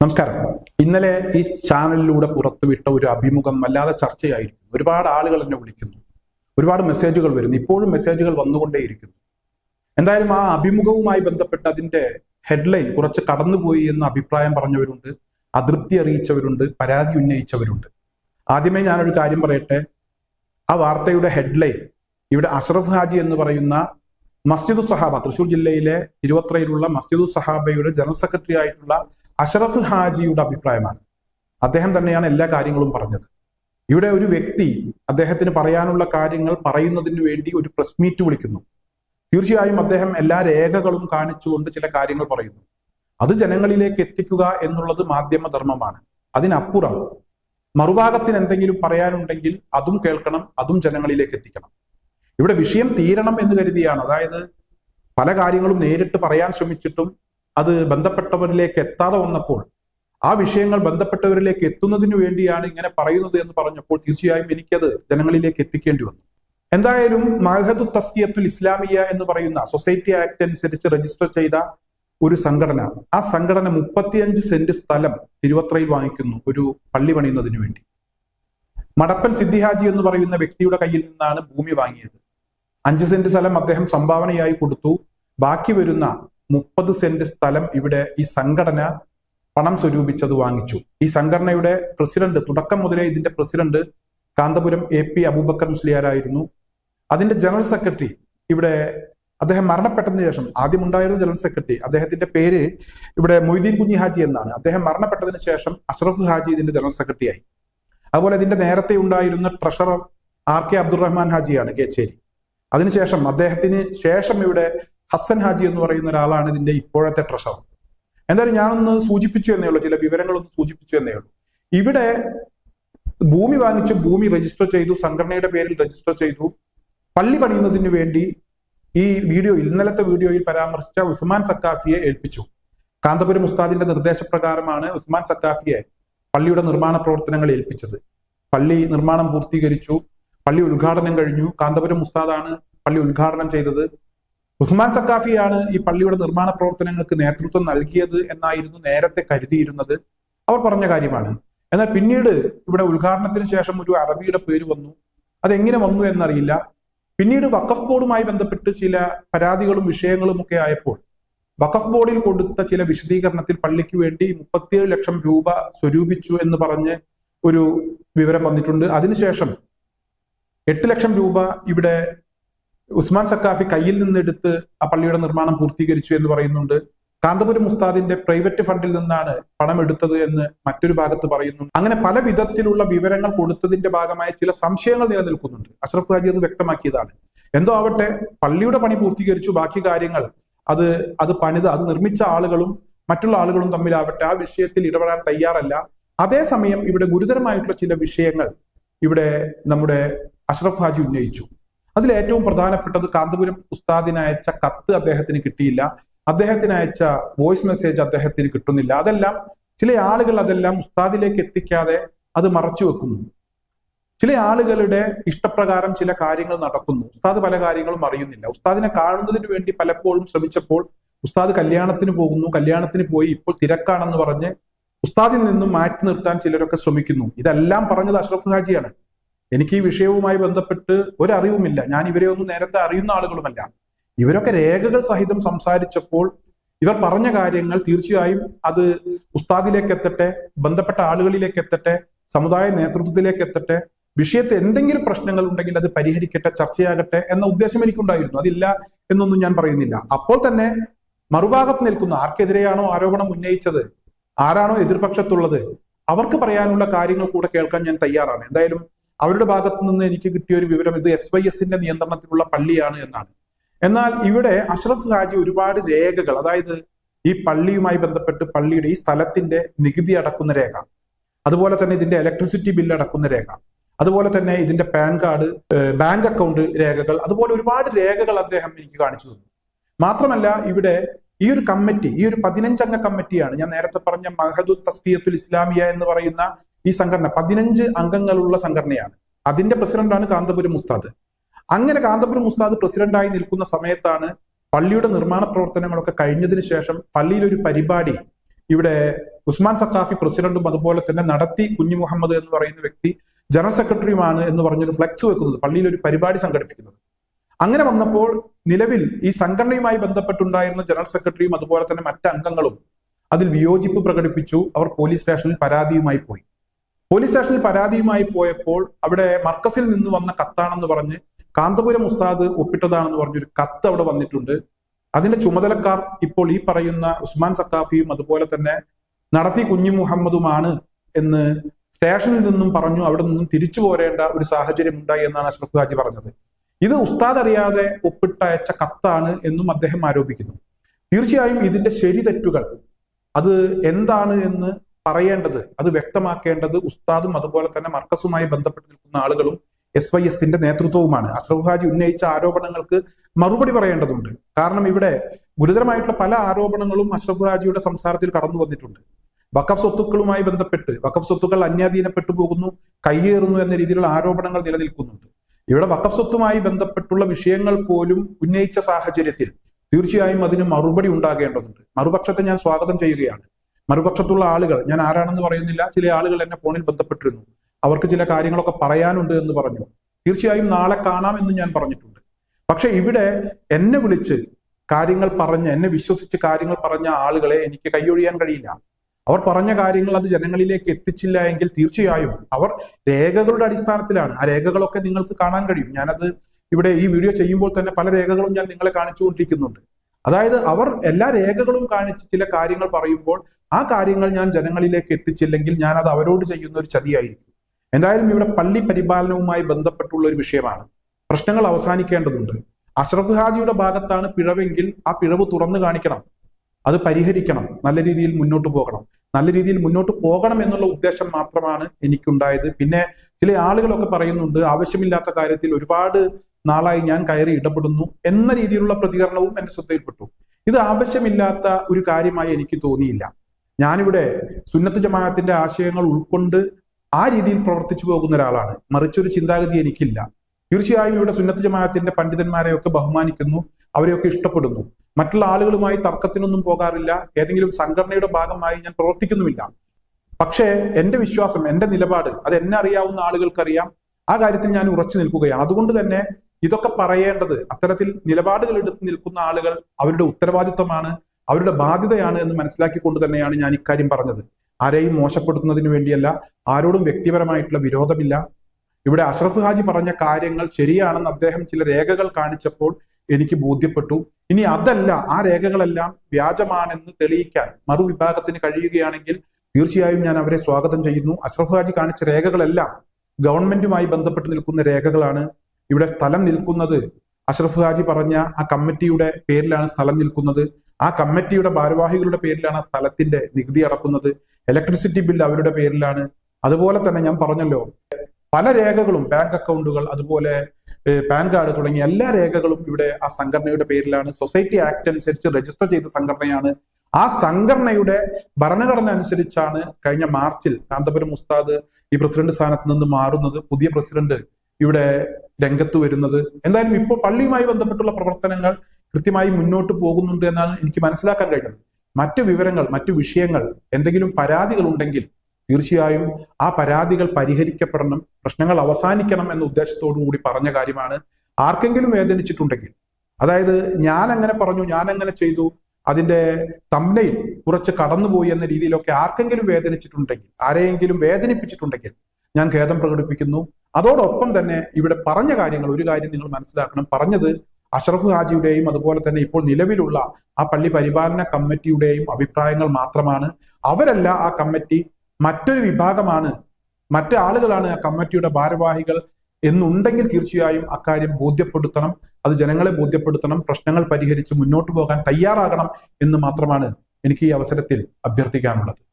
നമസ്കാരം. ഇന്നലെ ഈ ചാനലിലൂടെ പുറത്തുവിട്ട ഒരു അഭിമുഖം വല്ലാതെ ചർച്ചയായിരിക്കുന്നു ഒരുപാട് ആളുകൾ എന്നെ വിളിക്കുന്നു. ഒരുപാട് മെസ്സേജുകൾ വരുന്നു. ഇപ്പോഴും മെസ്സേജുകൾ വന്നുകൊണ്ടേയിരിക്കുന്നു. എന്തായാലും ആ അഭിമുഖവുമായി ബന്ധപ്പെട്ട് അതിന്റെ ഹെഡ്ലൈൻ കുറച്ച് കടന്നുപോയി എന്ന അഭിപ്രായം പറഞ്ഞവരുണ്ട്. അതൃപ്തി അറിയിച്ചവരുണ്ട്. പരാതി ഉന്നയിച്ചവരുണ്ട്. ആദ്യമേ ഞാനൊരു കാര്യം പറയട്ടെ. ആ വാർത്തയുടെ ഹെഡ്ലൈൻ ഇവിടെ അഷ്റഫ് ഹാജി എന്ന് പറയുന്ന മസ്ജിദു സഹാബ തൃശൂർ ജില്ലയിലെ തിരുവത്രയിലുള്ള മസ്ജിദു സഹാബയുടെ ജനറൽ സെക്രട്ടറി ആയിട്ടുള്ള അഷ്റഫ് ഹാജിയുടെ അഭിപ്രായമാണ്. അദ്ദേഹം തന്നെയാണ് എല്ലാ കാര്യങ്ങളും പറഞ്ഞത്. ഇവിടെ ഒരു വ്യക്തി അദ്ദേഹത്തിന് പറയാനുള്ള കാര്യങ്ങൾ പറയുന്നതിന് വേണ്ടി ഒരു പ്രസ് മീറ്റ് വിളിക്കുന്നു. തീർച്ചയായും അദ്ദേഹം എല്ലാ രേഖകളും കാണിച്ചുകൊണ്ട് ചില കാര്യങ്ങൾ പറയുന്നു. അത് ജനങ്ങളിലേക്ക് എത്തിക്കുക എന്നുള്ളത് മാധ്യമധർമ്മമാണ്. അതിനപ്പുറം മറുഭാഗത്തിന് എന്തെങ്കിലും പറയാനുണ്ടെങ്കിൽ അതും കേൾക്കണം അതും ജനങ്ങളിലേക്ക് എത്തിക്കണം. ഇവിടെ വിഷയം തീരണം എന്ന് കരുതിയാണ്. അതായത് പല കാര്യങ്ങളും നേരിട്ട് പറയാൻ ശ്രമിച്ചിട്ടും അത് ബന്ധപ്പെട്ടവരിലേക്ക് എത്താതെ വന്നപ്പോൾ ആ വിഷയങ്ങൾ ബന്ധപ്പെട്ടവരിലേക്ക് എത്തുന്നതിന് വേണ്ടിയാണ് ഇങ്ങനെ പറയുന്നത് എന്ന് പറഞ്ഞപ്പോൾ തീർച്ചയായും എനിക്കത് ജനങ്ങളിലേക്ക് എത്തിക്കേണ്ടി വന്നു. എന്തായാലും മഹദു തസ്കിയത്തുൽ ഇസ്ലാമിയ എന്ന് പറയുന്ന സൊസൈറ്റി ആക്ട് അനുസരിച്ച് രജിസ്റ്റർ ചെയ്ത ഒരു സംഘടന ആ സംഘടന മുപ്പത്തിയഞ്ച് സെന്റ് സ്ഥലം തിരുവത്രയിൽ വാങ്ങിക്കുന്നു ഒരു പള്ളി പണിയുന്നതിന് വേണ്ടി. മടപ്പൻ സിദ്ധിഹാജി എന്ന് പറയുന്ന വ്യക്തിയുടെ കയ്യിൽ നിന്നാണ് ഭൂമി വാങ്ങിയത്. അഞ്ച് സെന്റ് സ്ഥലം അദ്ദേഹം സംഭാവനയായി കൊടുത്തു. ബാക്കി വരുന്ന മുപ്പത് സെന്റ് സ്ഥലം ഇവിടെ ഈ സംഘടന പണം സ്വരൂപിച്ചത് വാങ്ങിച്ചു. ഈ സംഘടനയുടെ പ്രസിഡന്റ് തുടക്കം മുതലേ ഇതിന്റെ president Kanthapuram A P Abubakar മുസ്ലിയാരായിരുന്നു. അതിന്റെ ജനറൽ സെക്രട്ടറി ഇവിടെ അദ്ദേഹം മരണപ്പെട്ടതിന് ശേഷം ആദ്യം ഉണ്ടായിരുന്ന ജനറൽ സെക്രട്ടറി അദ്ദേഹത്തിന്റെ പേര് ഇവിടെ മൊയ്തീൻ കുഞ്ഞി ഹാജി എന്നാണ്. അദ്ദേഹം മരണപ്പെട്ടതിന് ശേഷം അഷ്റഫ് ഹാജി ഇതിന്റെ ജനറൽ സെക്രട്ടറി ആയി. അതുപോലെ ഇതിന്റെ നേരത്തെ ഉണ്ടായിരുന്ന ട്രഷറർ ആർ കെ അബ്ദുറഹ്മാൻ ഹാജിയാണ് കേച്ചേരി. അതിനുശേഷം അദ്ദേഹത്തിന് ശേഷം ഇവിടെ ഹസൻ ഹാജി എന്ന് പറയുന്ന ഒരാളാണ് ഇതിന്റെ ഇപ്പോഴത്തെ ട്രഷർ എന്തായാലും ഞാനൊന്ന് സൂചിപ്പിച്ചു എന്നേ ഉള്ളൂ ചില വിവരങ്ങളൊന്ന് സൂചിപ്പിച്ചു എന്നേ ഉള്ളൂ. ഇവിടെ ഭൂമി വാങ്ങിച്ച് ഭൂമി രജിസ്റ്റർ ചെയ്തു സംഘടനയുടെ പേരിൽ രജിസ്റ്റർ ചെയ്തു പള്ളി പണിയുന്നതിന് വേണ്ടി ഈ വീഡിയോ ഇന്നലത്തെ വീഡിയോയിൽ പരാമർശിച്ച ഉസ്മാൻ സക്കാഫിയെ ഏൽപ്പിച്ചു. കാന്തപുരം ഉസ്താദിന്റെ നിർദ്ദേശപ്രകാരമാണ് ഉസ്മാൻ സക്കാഫിയെ പള്ളിയുടെ നിർമ്മാണ പ്രവർത്തനങ്ങൾ ഏൽപ്പിച്ചത്. പള്ളി നിർമ്മാണം പൂർത്തീകരിച്ചു പള്ളി ഉദ്ഘാടനം കഴിഞ്ഞു. കാന്തപുരം ഉസ്താദാണ് പള്ളി ഉദ്ഘാടനം ചെയ്തത്. ഉസ്മാൻ സക്കാഫിയാണ് ഈ പള്ളിയുടെ നിർമ്മാണ പ്രവർത്തനങ്ങൾക്ക് നേതൃത്വം നൽകിയത് എന്നായിരുന്നു നേരത്തെ കരുതിയിരുന്നത്. അവർ പറഞ്ഞ കാര്യമാണ്. എന്നാൽ പിന്നീട് ഇവിടെ ഉദ്ഘാടനത്തിന് ശേഷം ഒരു അറബിയുടെ പേര് വന്നു. അതെങ്ങനെ വന്നു എന്നറിയില്ല. പിന്നീട് വഖഫ് ബോർഡുമായി ബന്ധപ്പെട്ട് ചില പരാതികളും വിഷയങ്ങളും ഒക്കെ ആയപ്പോൾ വഖഫ് ബോർഡിൽ കൊടുത്ത ചില വിശദീകരണത്തിൽ പള്ളിക്ക് വേണ്ടി മുപ്പത്തിയേഴ് ലക്ഷം രൂപ സ്വരൂപിച്ചു എന്ന് പറഞ്ഞ് ഒരു വിവരം വന്നിട്ടുണ്ട്. അതിനുശേഷം എട്ട് ലക്ഷം രൂപ ഇവിടെ ഉസ്മാൻ സക്കാഫി കയ്യിൽ നിന്നെടുത്ത് ആ പള്ളിയുടെ നിർമ്മാണം പൂർത്തീകരിച്ചു എന്ന് പറയുന്നുണ്ട്. കാന്തപുരം മുസ്താദിന്റെ പ്രൈവറ്റ് ഫണ്ടിൽ നിന്നാണ് പണം എടുത്തത് എന്ന് മറ്റൊരു ഭാഗത്ത് പറയുന്നു. അങ്ങനെ പല വിധത്തിലുള്ള വിവരങ്ങൾ കൊടുത്തതിന്റെ ഭാഗമായ ചില സംശയങ്ങൾ നിലനിൽക്കുന്നുണ്ട്. അഷ്റഫ് ഹാജി അത് വ്യക്തമാക്കിയതാണ്. എന്തോ ആവട്ടെ പള്ളിയുടെ പണി പൂർത്തീകരിച്ചു. ബാക്കി കാര്യങ്ങൾ അത് അത് പണിത് അത് നിർമ്മിച്ച ആളുകളും മറ്റുള്ള ആളുകളും തമ്മിലാവട്ടെ ആ വിഷയത്തിൽ ഇടപെടാൻ തയ്യാറല്ല. അതേസമയം ഇവിടെ ഗുരുതരമായിട്ടുള്ള ചില വിഷയങ്ങൾ ഇവിടെ നമ്മുടെ അഷ്റഫ് ഹാജി ഉന്നയിച്ചു. അതിൽ ഏറ്റവും പ്രധാനപ്പെട്ടത് കാന്തപുരം ഉസ്താദിന് അയച്ച കത്ത് അദ്ദേഹത്തിന് കിട്ടിയില്ല. അദ്ദേഹത്തിന് അയച്ച വോയിസ് മെസ്സേജ് അദ്ദേഹത്തിന് കിട്ടുന്നില്ല. അതെല്ലാം ചില ആളുകൾ അതെല്ലാം ഉസ്താദിലേക്ക് എത്തിക്കാതെ അത് മറച്ചു വെക്കുന്നു. ചില ആളുകളുടെ ഇഷ്ടപ്രകാരം ചില കാര്യങ്ങൾ നടക്കുന്നു. ഉസ്താദ് പല കാര്യങ്ങളും അറിയുന്നില്ല. ഉസ്താദിനെ കാണുന്നതിന് വേണ്ടി പലപ്പോഴും ശ്രമിച്ചപ്പോൾ ഉസ്താദ് കല്യാണത്തിന് പോകുന്നു. കല്യാണത്തിന് പോയി ഇപ്പോൾ തിരക്കാണെന്ന് പറഞ്ഞ് ഉസ്താദിൽ നിന്നും മാറ്റി നിർത്താൻ ചിലരൊക്കെ ശ്രമിക്കുന്നു. ഇതെല്ലാം പറഞ്ഞത് അഷ്റഫ് ഹാജിയാണ് എനിക്ക് ഈ വിഷയവുമായി ബന്ധപ്പെട്ട് ഒരറിവുമില്ല. ഞാൻ ഇവരെ ഒന്നും നേരത്തെ അറിയുന്ന ആളുകളുമല്ല. ഇവരൊക്കെ രേഖകൾ സഹിതം സംസാരിച്ചപ്പോൾ ഇവർ പറഞ്ഞ കാര്യങ്ങൾ തീർച്ചയായും അത് ഉസ്താദിലേക്ക് എത്തട്ടെ ബന്ധപ്പെട്ട ആളുകളിലേക്ക് എത്തട്ടെ സമുദായ നേതൃത്വത്തിലേക്ക് എത്തട്ടെ വിഷയത്തെ എന്തെങ്കിലും പ്രശ്നങ്ങൾ ഉണ്ടെങ്കിൽ അത് പരിഹരിക്കട്ടെ ചർച്ചയാകട്ടെ എന്ന ഉദ്ദേശം എനിക്കുണ്ടായിരുന്നു. അതില്ല എന്നൊന്നും ഞാൻ പറയുന്നില്ല. അപ്പോൾ തന്നെ മറുഭാഗത്ത് നിൽക്കുന്ന ആർക്കെതിരെയാണോ ആരോപണം ഉന്നയിച്ചത്? ആരാണോ എതിർപക്ഷത്തുള്ളത്? അവർക്ക് പറയാനുള്ള കാര്യങ്ങൾ കൂടെ കേൾക്കാൻ ഞാൻ തയ്യാറാണ്. എന്തായാലും അവരുടെ ഭാഗത്തു നിന്ന് എനിക്ക് കിട്ടിയ ഒരു വിവരം ഇത് എസ് വൈ എസിന്റെ നിയന്ത്രണത്തിലുള്ള പള്ളിയാണ് എന്നാണ്. എന്നാൽ ഇവിടെ അഷ്റഫ് ഹാജി ഒരുപാട് രേഖകൾ അതായത് ഈ പള്ളിയുമായി ബന്ധപ്പെട്ട് പള്ളിയുടെ ഈ സ്ഥലത്തിന്റെ നികുതി അടക്കുന്ന രേഖ അതുപോലെ തന്നെ ഇതിന്റെ ഇലക്ട്രിസിറ്റി ബില്ല് അടക്കുന്ന രേഖ അതുപോലെ തന്നെ ഇതിന്റെ പാൻ കാർഡ് ബാങ്ക് അക്കൗണ്ട് രേഖകൾ അതുപോലെ ഒരുപാട് രേഖകൾ അദ്ദേഹം എനിക്ക് കാണിച്ചു തന്നു. മാത്രമല്ല ഇവിടെ ഈ ഒരു കമ്മിറ്റി ഈ ഒരു പതിനഞ്ചംഗ കമ്മിറ്റിയാണ് ഞാൻ നേരത്തെ പറഞ്ഞ മഹദു തസ്കിയത്തുൽ ഇസ്ലാമിയ എന്ന് പറയുന്ന ഈ സംഘടന പതിനഞ്ച് അംഗങ്ങളുള്ള സംഘടനയാണ്. അതിന്റെ പ്രസിഡന്റാണ് കാന്തപുരം മുസ്താദ് അങ്ങനെ കാന്തപുരം മുസ്താദ് പ്രസിഡന്റായി നിൽക്കുന്ന സമയത്താണ് പള്ളിയുടെ നിർമ്മാണ പ്രവർത്തനങ്ങളൊക്കെ കഴിഞ്ഞതിന് ശേഷം പള്ളിയിൽ ഒരു പരിപാടി ഇവിടെ ഉസ്മാൻ സക്കാഫി പ്രസിഡന്റും അതുപോലെ തന്നെ നടത്തി കുഞ്ഞു മുഹമ്മദ് എന്ന് പറയുന്ന വ്യക്തി ജനറൽ സെക്രട്ടറിയുമാണ് എന്ന് പറഞ്ഞൊരു ഫ്ലെക്സ് വെക്കുന്നത് പള്ളിയിൽ ഒരു പരിപാടി സംഘടിപ്പിക്കുന്നത്. അങ്ങനെ വന്നപ്പോൾ നിലവിൽ ഈ സംഘടനയുമായി ബന്ധപ്പെട്ടുണ്ടായിരുന്ന ജനറൽ സെക്രട്ടറിയും അതുപോലെ തന്നെ മറ്റ് അംഗങ്ങളും അതിൽ വിയോജിപ്പ് പ്രകടിപ്പിച്ചു അവർ പോലീസ് സ്റ്റേഷനിൽ പരാതിയുമായി പോയി. പോലീസ് സ്റ്റേഷനിൽ പരാതിയുമായി പോയപ്പോൾ അവിടെ മർക്കസിൽ നിന്ന് വന്ന കത്താണെന്ന് പറഞ്ഞ് കാന്തപുരം ഉസ്താദ് ഒപ്പിട്ടതാണെന്ന് പറഞ്ഞൊരു കത്ത് അവിടെ വന്നിട്ടുണ്ട്. അതിന്റെ ചുമതലക്കാർ ഇപ്പോൾ ഈ പറയുന്ന ഉസ്മാൻ സക്കാഫിയും അതുപോലെ തന്നെ നടത്തി കുഞ്ഞു മുഹമ്മദുമാണ് എന്ന് സ്റ്റേഷനിൽ നിന്നും പറഞ്ഞു. അവിടെ നിന്നും തിരിച്ചു പോരേണ്ട ഒരു സാഹചര്യം ഉണ്ടായി എന്നാണ് അഷ്റഫ് ഹാജി പറഞ്ഞത്. ഇത് ഉസ്താദ് അറിയാതെ ഒപ്പിട്ടയച്ച കത്താണ് എന്നും അദ്ദേഹം ആരോപിക്കുന്നു. തീർച്ചയായും ഇതിന്റെ ശരി തെറ്റുകൾ. അത് എന്താണ് എന്ന് പറയേണ്ടത് അത് വ്യക്തമാക്കേണ്ടത് ഉസ്താദും അതുപോലെ തന്നെ മർക്കസുമായി ബന്ധപ്പെട്ട് നിൽക്കുന്ന ആളുകളും എസ് വൈ എസിന്റെ നേതൃത്വവുമാണ്. അഷ്റഫ് ഹാജി ഉന്നയിച്ച ആരോപണങ്ങൾക്ക് മറുപടി പറയേണ്ടതുണ്ട്. കാരണം ഇവിടെ ഗുരുതരമായിട്ടുള്ള പല ആരോപണങ്ങളും അഷ്റഫ് ഹാജിയുടെ സംസാരത്തിൽ കടന്നു വന്നിട്ടുണ്ട്. വഖഫ് സ്വത്തുക്കളുമായി ബന്ധപ്പെട്ട് വഖഫ് സ്വത്തുക്കൾ അന്യാധീനപ്പെട്ടു പോകുന്നു കയ്യേറുന്നു എന്ന രീതിയിലുള്ള ആരോപണങ്ങൾ നിലനിൽക്കുന്നുണ്ട്. ഇവിടെ വഖഫ് സ്വത്തുമായി ബന്ധപ്പെട്ടുള്ള വിഷയങ്ങൾ പോലും ഉന്നയിച്ച സാഹചര്യത്തിൽ തീർച്ചയായും അതിന് മറുപടി ഉണ്ടാകേണ്ടതുണ്ട്. മറുപക്ഷത്തെ ഞാൻ സ്വാഗതം ചെയ്യുകയാണ്. മറുപക്ഷത്തുള്ള ആളുകൾ ഞാൻ ആരാണെന്ന് പറയുന്നില്ല ചില ആളുകൾ എന്നെ ഫോണിൽ ബന്ധപ്പെട്ടിരുന്നു. അവർക്ക് ചില കാര്യങ്ങളൊക്കെ പറയാനുണ്ട് എന്ന് പറഞ്ഞു. തീർച്ചയായും നാളെ കാണാം എന്ന് ഞാൻ പറഞ്ഞിട്ടുണ്ട്. പക്ഷെ ഇവിടെ എന്നെ വിളിച്ച് കാര്യങ്ങൾ പറഞ്ഞ് എന്നെ വിശ്വസിച്ച് കാര്യങ്ങൾ പറഞ്ഞ ആളുകളെ എനിക്ക് കൈയൊഴിയാൻ കഴിയില്ല. അവർ പറഞ്ഞ കാര്യങ്ങൾ അത് ജനങ്ങളിലേക്ക് എത്തിച്ചില്ല എങ്കിൽ തീർച്ചയായും അവർ രേഖകളുടെ അടിസ്ഥാനത്തിലാണ്. ആ രേഖകളൊക്കെ നിങ്ങൾക്ക് കാണാൻ കഴിയും. ഞാനത് ഇവിടെ ഈ വീഡിയോ ചെയ്യുമ്പോൾ തന്നെ പല രേഖകളും ഞാൻ നിങ്ങളെ കാണിച്ചുകൊണ്ടിരിക്കുന്നുണ്ട്. അതായത് അവർ എല്ലാ രേഖകളും കാണിച്ച് ചില കാര്യങ്ങൾ പറയുമ്പോൾ ആ കാര്യങ്ങൾ ഞാൻ ജനങ്ങളിലേക്ക് എത്തിച്ചില്ലെങ്കിൽ ഞാൻ അത് അവരോട് ചെയ്യുന്ന ഒരു ചതിയായിരിക്കും. എന്തായാലും ഇവിടെ പള്ളി പരിപാലനവുമായി ബന്ധപ്പെട്ടുള്ള ഒരു വിഷയമാണ്. പ്രശ്നങ്ങൾ അവസാനിക്കേണ്ടതുണ്ട്. അഷ്റഫ് ഹാജിയുടെ ഭാഗത്താണ് പിഴവെങ്കിൽ ആ പിഴവ് തുറന്നു കാണിക്കണം. അത് പരിഹരിക്കണം. നല്ല രീതിയിൽ മുന്നോട്ട് പോകണം. നല്ല രീതിയിൽ മുന്നോട്ട് പോകണം എന്നുള്ള ഉദ്ദേശം മാത്രമാണ് എനിക്കുണ്ടായത്. പിന്നെ ചില ആളുകളൊക്കെ പറയുന്നുണ്ട് ആവശ്യമില്ലാത്ത കാര്യത്തിൽ ഒരുപാട് നാളായി ഞാൻ കയറി ഇടപെടുന്നു എന്ന രീതിയിലുള്ള പ്രതികരണവും എന്റെ ശ്രദ്ധയിൽപ്പെട്ടു. ഇത് ആവശ്യമില്ലാത്ത ഒരു കാര്യമായി എനിക്ക് തോന്നിയില്ല. ഞാനിവിടെ സുന്നത്ത് ജമാഅത്തിന്റെ ആശയങ്ങൾ ഉൾക്കൊണ്ട് ആ രീതിയിൽ പ്രവർത്തിച്ചു പോകുന്ന ഒരാളാണ്. മറിച്ചൊരു ചിന്താഗതി എനിക്കില്ല. തീർച്ചയായും ഇവിടെ സുന്നത്ത് ജമാഅത്തിന്റെ പണ്ഡിതന്മാരെയൊക്കെ ബഹുമാനിക്കുന്നു അവരെയൊക്കെ ഇഷ്ടപ്പെടുന്നു. മറ്റുള്ള ആളുകളുമായി തർക്കത്തിനൊന്നും പോകാറില്ല. ഏതെങ്കിലും സംഘടനയുടെ ഭാഗമായി ഞാൻ പ്രവർത്തിക്കുന്നുമില്ല. പക്ഷേ എന്റെ വിശ്വാസം എന്റെ നിലപാട് അത് എന്നെ അറിയാവുന്ന ആളുകൾക്കറിയാം. ആ കാര്യത്തിൽ ഞാൻ ഉറച്ചു നിൽക്കുകയാണ്. അതുകൊണ്ട് തന്നെ ഇതൊക്കെ പറയേണ്ടത് അത്തരത്തിൽ നിലപാടുകൾ എടുത്ത് നിൽക്കുന്ന ആളുകൾ അവരുടെ ഉത്തരവാദിത്തമാണ് അവരുടെ ബാധ്യതയാണ് എന്ന് മനസ്സിലാക്കിക്കൊണ്ട് തന്നെയാണ് ഞാൻ ഇക്കാര്യം പറഞ്ഞത്. ആരെയും മോശപ്പെടുത്തുന്നതിന് വേണ്ടിയല്ല ആരോടും വ്യക്തിപരമായിട്ടുള്ള വിരോധമില്ല. ഇവിടെ അഷ്റഫ് ഹാജി പറഞ്ഞ കാര്യങ്ങൾ ശരിയാണെന്ന് അദ്ദേഹം ചില രേഖകൾ കാണിച്ചപ്പോൾ എനിക്ക് ബോധ്യപ്പെട്ടു. ഇനി അതല്ല ആ രേഖകളെല്ലാം വ്യാജമാണെന്ന് തെളിയിക്കാൻ മറുവിഭാഗത്തിന് കഴിയുകയാണെങ്കിൽ തീർച്ചയായും ഞാൻ അവരെ സ്വാഗതം ചെയ്യുന്നു. അഷ്റഫ് ഹാജി കാണിച്ച രേഖകളെല്ലാം ഗവൺമെന്റുമായി ബന്ധപ്പെട്ട് നിൽക്കുന്ന രേഖകളാണ്. ഇവിടെ സ്ഥലം നിൽക്കുന്നത് അഷ്റഫ് ഹാജി പറഞ്ഞ ആ കമ്മിറ്റിയുടെ പേരിലാണ് സ്ഥലം നിൽക്കുന്നത്. ആ കമ്മിറ്റിയുടെ ഭാരവാഹികളുടെ പേരിലാണ് സ്ഥലത്തിന്റെ നികുതി അടക്കുന്നത്. ഇലക്ട്രിസിറ്റി ബില്ല് അവരുടെ പേരിലാണ്. അതുപോലെ തന്നെ ഞാൻ പറഞ്ഞല്ലോ പല രേഖകളും ബാങ്ക് അക്കൗണ്ടുകൾ അതുപോലെ പാൻ കാർഡ് തുടങ്ങിയ എല്ലാ രേഖകളും ഇവിടെ ആ സംഘടനയുടെ പേരിലാണ്. സൊസൈറ്റി ആക്ട് അനുസരിച്ച് രജിസ്റ്റർ ചെയ്ത സംഘടനയാണ്. ആ സംഘടനയുടെ ഭരണഘടന അനുസരിച്ചാണ് കഴിഞ്ഞ മാർച്ചിൽ കാന്തപുരം ഉസ്താദ് ഈ പ്രസിഡന്റ് സ്ഥാനത്ത് നിന്ന് മാറുന്നത്. പുതിയ പ്രസിഡന്റ് ഇവിടെ രംഗത്ത് വരുന്നത്. എന്തായാലും ഇപ്പോൾ പള്ളിയുമായി ബന്ധപ്പെട്ടുള്ള പ്രവർത്തനങ്ങൾ കൃത്യമായി മുന്നോട്ട് പോകുന്നുണ്ട് എന്നാണ് എനിക്ക് മനസ്സിലാക്കാൻ കഴിഞ്ഞത്. മറ്റു വിവരങ്ങൾ മറ്റു വിഷയങ്ങൾ എന്തെങ്കിലും പരാതികൾ ഉണ്ടെങ്കിൽ തീർച്ചയായും ആ പരാതികൾ പരിഹരിക്കപ്പെടണം പ്രശ്നങ്ങൾ അവസാനിക്കണം എന്ന ഉദ്ദേശത്തോടു കൂടി പറഞ്ഞ കാര്യമാണ് ആർക്കെങ്കിലും വേദനിച്ചിട്ടുണ്ടെങ്കിൽ. അതായത് ഞാൻ അങ്ങനെ പറഞ്ഞു ഞാൻ അങ്ങനെ ചെയ്തു അതിന്റെ തമ്മയിൽ കുറച്ച് കടന്നുപോയി എന്ന രീതിയിലൊക്കെ ആർക്കെങ്കിലും വേദനിച്ചിട്ടുണ്ടെങ്കിൽ ആരെയെങ്കിലും വേദനിപ്പിച്ചിട്ടുണ്ടെങ്കിൽ ഞാൻ ഖേദം പ്രകടിപ്പിക്കുന്നു. അതോടൊപ്പം തന്നെ ഇവിടെ പറഞ്ഞ കാര്യങ്ങൾ ഒരു കാര്യം നിങ്ങൾ മനസ്സിലാക്കണം. പറഞ്ഞത് അഷ്റഫ് ഹാജിയുടെയും അതുപോലെ തന്നെ ഇപ്പോൾ നിലവിലുള്ള ആ പള്ളി പരിപാലന കമ്മിറ്റിയുടെയും അഭിപ്രായങ്ങൾ മാത്രമാണ്. അവരല്ല ആ കമ്മിറ്റി മറ്റൊരു വിഭാഗമാണ്. മറ്റു ആളുകളാണ് ആ കമ്മിറ്റിയുടെ ഭാരവാഹികൾ എന്നുണ്ടെങ്കിൽ തീർച്ചയായും അക്കാര്യം ബോധ്യപ്പെടുത്തണം. അത് ജനങ്ങളെ ബോധ്യപ്പെടുത്തണം. പ്രശ്നങ്ങൾ പരിഹരിച്ച് മുന്നോട്ട് പോകാൻ തയ്യാറാകണം എന്ന് മാത്രമാണ് എനിക്ക് ഈ അവസരത്തിൽ അഭ്യർത്ഥിക്കാനുള്ളത്.